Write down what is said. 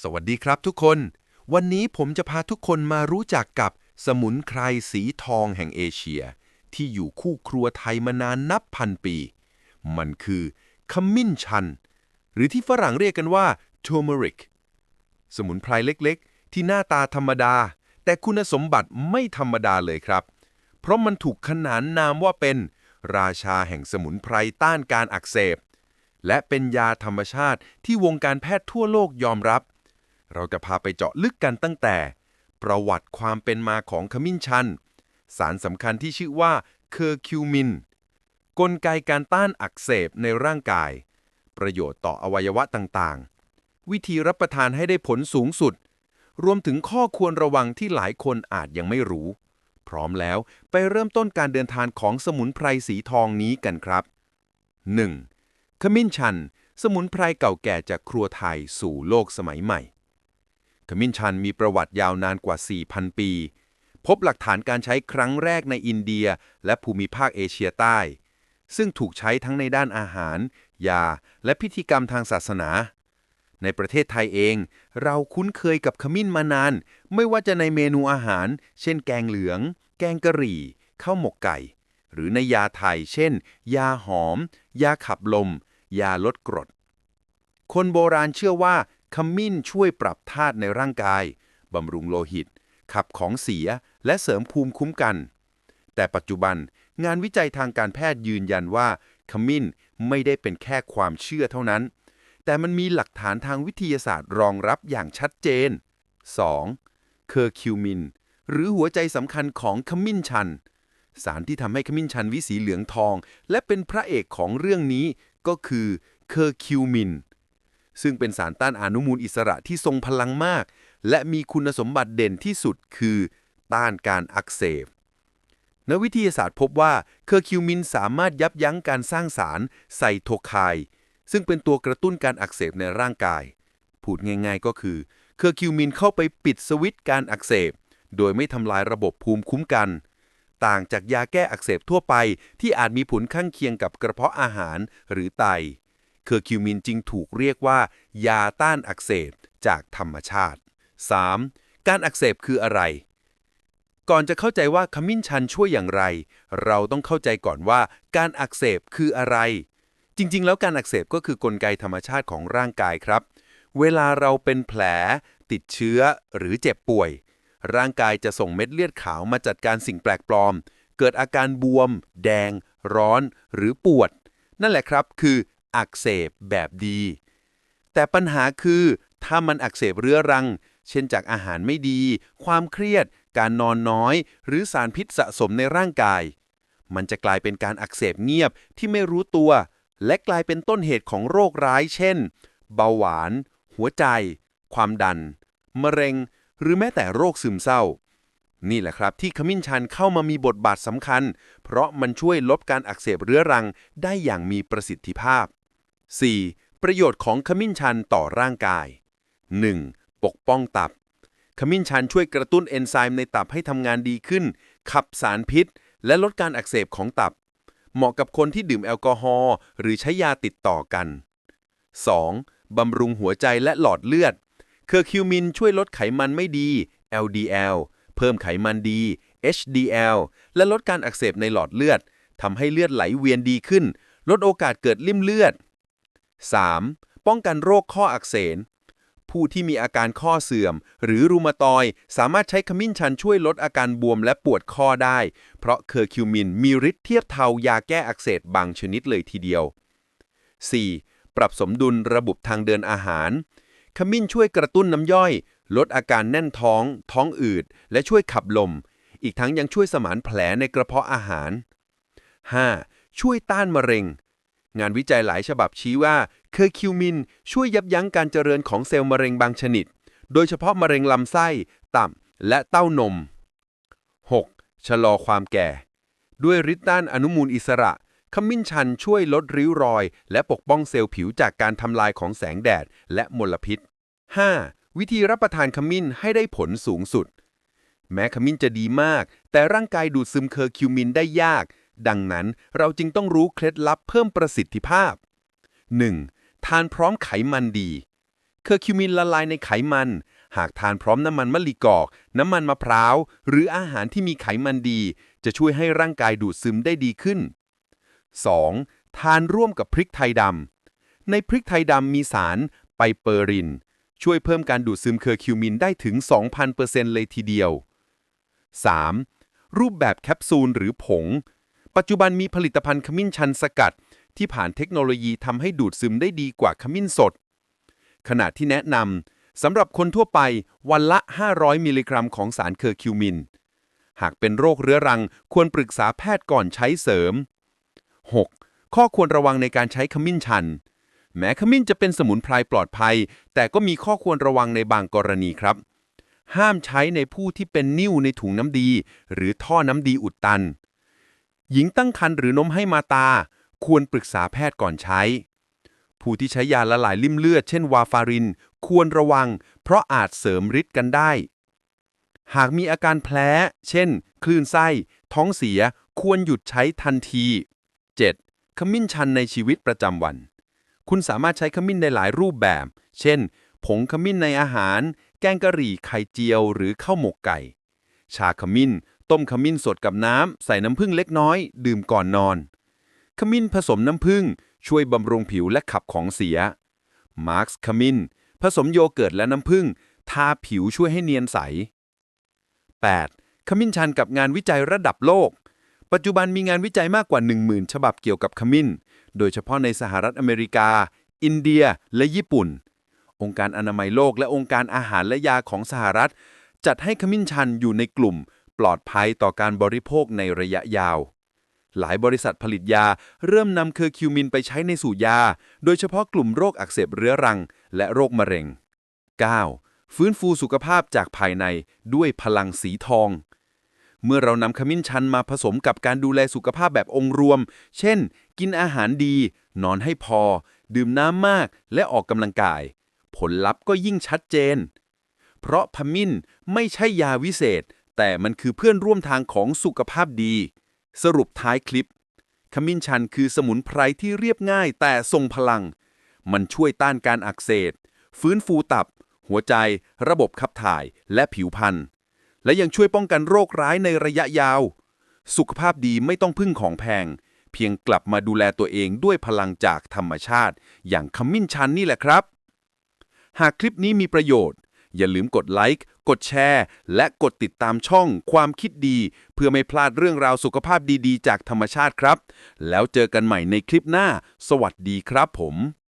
สวัสดีครับทุกคน วันนี้ผมจะพาทุกคนมารู้จักกับสมุนไพรสีทองแห่งเอเชีย ที่อยู่คู่ครัวไทยมานานนับพันปี มันคือขมิ้นชัน หรือที่ฝรั่งเรียกกันว่า turmeric สมุนไพรเล็กๆ ที่หน้าตาธรรมดา แต่คุณสมบัติไม่ธรรมดาเลยครับ เพราะมันถูกขนานนามว่าเป็น ราชาแห่งสมุนไพรต้านการอักเสบ และเป็นยาธรรมชาติที่วงการแพทย์ทั่วโลกยอมรับ เราจะพาไปเจาะลึกกันตั้งแต่ ประวัติความเป็นมาของขมิ้นชัน สารสำคัญที่ชื่อว่าเคอร์คิวมิน กลไกการต้านอักเสบในร่างกาย ประโยชน์ต่ออวัยวะต่างๆ วิธีรับประทานให้ได้ผลสูงสุด รวมถึงข้อควรระวังที่หลายคนอาจยังไม่รู้ พร้อมแล้วไปเริ่มต้นการเดินทางของสมุนไพรสีทองนี้กันครับ 1. ขมิ้นชัน สมุนไพรเก่าแก่จากครัวไทยสู่โลกสมัยใหม่ ขมิ้นชันมีประวัติยาวนานกว่า 4,000 ปี พบหลักฐานการใช้ครั้งแรกในอินเดีย และภูมิภาคเอเชียใต้ ซึ่งถูกใช้ทั้งในด้านอาหาร ยา และพิธีกรรมทางศาสนา ในประเทศไทยเอง เราคุ้นเคยกับขมิ้นมานาน ไม่ว่าจะในเมนูอาหาร เช่น แกงเหลือง แกงกะหรี่ข้าวหมกไก่ หรือในยาไทย เช่น ยาหอม ยาขับลม ยาลดกรดคนโบราณเชื่อว่า ขมิ้นช่วยปรับธาตุในร่างกาย บำรุงโลหิต ขับของเสีย และเสริมภูมิคุ้มกัน แต่ปัจจุบันงานวิจัยทางการแพทย์ยืนยันว่า ขมิ้นไม่ได้เป็นแค่ความเชื่อเท่านั้น แต่มันมีหลักฐานทางวิทยาศาสตร์รองรับอย่างชัดเจน 2. เคอร์คิวมิน หรือหัวใจสำคัญของขมิ้นชัน สารที่ทำให้ขมิ้นชันวิสีเหลืองทอง และเป็นพระเอกของเรื่องนี้ก็คือเคอร์คิวมิน ซึ่งเป็นสารต้านอนุมูลอิสระที่ทรงพลังมาก และมีคุณสมบัติเด่นที่สุดคือ ต้านการอักเสบนักวิทยาศาสตร์พบว่าเคอร์คิวมินสามารถยับยั้งการสร้างสารไซโทไคน์ซึ่งเป็นตัวกระตุ้นการอักเสบในร่างกาย พูดง่ายๆก็คือเคอร์คิวมินเข้าไปปิดสวิตช์การอักเสบ โดยไม่ทำลายระบบภูมิคุ้มกัน ต่างจากยาแก้อักเสบทั่วไปที่อาจมีผลข้างเคียงกับกระเพาะอาหารหรือไต เคอร์คิวมินจึงถูกเรียกว่า ยาต้านอักเสบจากธรรมชาติ 3. การอักเสบคืออะไร ก่อนจะเข้าใจว่าขมิ้นชันช่วยอย่างไร เราต้องเข้าใจก่อนว่าการอักเสบคืออะไร จริง ๆ แล้วการอักเสบก็คือกลไกธรรมชาติของร่างกายครับ เวลาเราเป็นแผล ติดเชื้อหรือเจ็บป่วย ร่างกายจะส่งเม็ดเลือดขาวมาจัดการสิ่งแปลกปลอม เกิดอาการบวม แดง ร้อน หรือปวด นั่นแหละครับ คือ อักเสบแบบดี แต่ปัญหาคือถ้ามันอักเสบเรื้อรัง เช่นจากอาหารไม่ดี ความเครียด การนอนน้อย หรือสารพิษสะสมในร่างกาย มันจะกลายเป็นการอักเสบเงียบที่ไม่รู้ตัว และกลายเป็นต้นเหตุของโรคร้าย เช่น เบาหวาน หัวใจ ความดัน มะเร็ง หรือแม้แต่โรคซึมเศร้า นี่แหละครับที่ขมิ้นชันเข้ามามีบทบาทสำคัญ เพราะมันช่วยลดการอักเสบเรื้อรังได้อย่างมีประสิทธิภาพ 4. ประโยชน์ของขมิ้นชันต่อร่างกาย 1. ปกป้องตับ ขมิ้นชันช่วยกระตุ้นเอนไซม์ในตับให้ทำงานดีขึ้น ขับสารพิษ และลดการอักเสบของตับ เหมาะกับคนที่ดื่มแอลกอฮอล์หรือใช้ยาติดต่อกัน 2. บำรุงหัวใจและหลอดเลือด เคอร์คิวมินช่วยลดไขมันไม่ดี LDL เพิ่มไขมันดี HDL และลดการอักเสบในหลอดเลือดทำให้เลือดไหลเวียนดีขึ้น ลดโอกาสเกิดลิ่มเลือด 3. ป้องกันโรคข้ออักเสบผู้ที่มีอาการข้อเสื่อม หรือรูมาตอยสามารถใช้ขมิ้นชันช่วยลดอาการบวมและปวดข้อได้ เพราะเคอร์คิวมินมีฤทธิ์เทียบเท่ายาแก้อักเสบบางชนิดเลยทีเดียว 4. ปรับสมดุลระบบทางเดินอาหาร ขมิ้นช่วยกระตุ้นน้ำย่อย ลดอาการแน่นท้อง ท้องอืด และช่วยขับลม อีกทั้งยังช่วยสมานแผลในกระเพาะอาหาร 5. ช่วยต้านมะเร็ง งานวิจัยหลายฉบับชี้ว่าเคอร์คิวมินช่วยยับยั้งการเจริญของเซลล์มะเร็งบางชนิด โดยเฉพาะมะเร็งลำไส้ ตับและเต้านม 6. ชะลอความแก่ ด้วยฤทธิ์ต้านอนุมูลอิสระ ขมิ้นชันช่วยลดริ้วรอย และปกป้องเซลล์ผิวจากการทำลายของแสงแดดและมลพิษ 5. วิธีรับประทานขมิ้นให้ได้ผลสูงสุด แม้ขมิ้นจะดีมาก แต่ร่างกายดูดซึมเคอร์คิวมินได้ยาก ดังนั้นเราจึงต้องรู้เคล็ดลับเพิ่มประสิทธิภาพ 1. ทานพร้อมไขมันดี เคอร์คิวมินละลายในไขมัน หากทานพร้อมน้ำมันมะลิกอก น้ำมันมะพร้าว หรืออาหารที่มีไขมันดี จะช่วยให้ร่างกายดูดซึมได้ดีขึ้น 2. ทานร่วมกับพริกไทยดำ ในพริกไทยดำมีสารไปเปอริน ช่วยเพิ่มการดูดซึมเคอร์คิวมินได้ถึง 2,000%เลยทีเดียว 3. รูปแบบแคปซูลหรือผง ปัจจุบันมีผลิตภัณฑ์ขมิ้นชันสกัด ที่ผ่านเทคโนโลยีทำให้ดูดซึมได้ดีกว่าขมิ้นสด ขณะที่แนะนำสำหรับคนทั่วไปวันละ 500 มิลลิกรัมของสารเคอร์คิวมิน หากเป็นโรคเรื้อรังควรปรึกษาแพทย์ก่อนใช้เสริม 6. ข้อควรระวังในการใช้ขมิ้นชัน แม้ขมิ้นจะเป็นสมุนไพรปลอดภัย แต่ก็มีข้อควรระวังในบางกรณีครับ ห้ามใช้ในผู้ที่เป็นนิ่วในถุงน้ำดี หรือท่อน้ำดีอุดตัน หญิงตั้งครรภ์หรือนมให้มาตา ควรปรึกษาแพทย์ก่อนใช้ ผู้ที่ใช้ยาละลายลิ่มเลือด เช่นวาฟาริน ควรระวัง เพราะอาจเสริมฤทธิ์กันได้ หากมีอาการแพ้ เช่น คลื่นไส้ ท้องเสีย ควรหยุดใช้ทันที 7. ขมิ้นชันในชีวิตประจำวัน คุณสามารถใช้ขมิ้นในหลายรูปแบบ เช่น ผงขมิ้นในอาหาร แกงกะหรี่ไข่เจียว หรือข้าวหมกไก่ ชาขมิ้น ต้มขมิ้นสดกับน้ำ ใส่น้ำผึ้งเล็กน้อย ดื่มก่อนนอน ขมิ้นผสมน้ำผึ้งช่วยบำรุงผิวและขับของเสีย มาร์คขมิ้น ผสมโยเกิร์ตและน้ำผึ้งทาผิวช่วยให้เนียนใส 8. ขมิ้นชันกับงานวิจัยระดับโลก ปัจจุบันมีงานวิจัยมากกว่า 10,000 ฉบับเกี่ยวกับขมิ้น โดยเฉพาะในสหรัฐอเมริกา อินเดีย และญี่ปุ่น องค์การอนามัยโลกและองค์การอาหารและยาของสหรัฐ จัดให้ขมิ้นชันอยู่ในกลุ่ม ลอดภัยต่อการบริโภคในระยะยาว หลายบริษัทผลิตยาเริ่มนำเคอร์คิวมินไปใช้ในสู่ยา โดยเฉพาะกลุ่มโรคอักเสบเรื้อรัง และโรคมะเร็ง 9. ฟื้นฟูสุขภาพจากภายในด้วยพลังสีทอง เมื่อเรานำขมิ้นชันมาผสมกับการดูแลสุขภาพแบบองค์รวม เช่น กินอาหารดี นอนให้พอ ดื่มน้ำมาก และออกกำลังกาย ผลลัพธ์ก็ยิ่งชัดเจน เพราะขมิ้นไม่ใช่ยาวิเศษ แต่มันคือเพื่อนร่วมทางของสุขภาพดี สรุปท้ายคลิป ขมิ้นชันคือสมุนไพรที่เรียบง่ายแต่ทรงพลัง มันช่วยต้านการอักเสบฟื้นฟูตับ หัวใจ ระบบขับถ่ายและผิวพรรณและยังช่วยป้องกันโรคร้ายในระยะยาว สุขภาพดีไม่ต้องพึ่งของแพง เพียงกลับมาดูแลตัวเองด้วยพลังจากธรรมชาติ อย่างขมิ้นชันนี่แหละครับ หากคลิปนี้มีประโยชน์ อย่าลืมกดไลค์ กดแชร์ และกดติดตามช่องความคิดดี เพื่อไม่พลาดเรื่องราวสุขภาพดีๆ จากธรรมชาติครับ แล้วเจอกันใหม่ในคลิปหน้า สวัสดีครับผม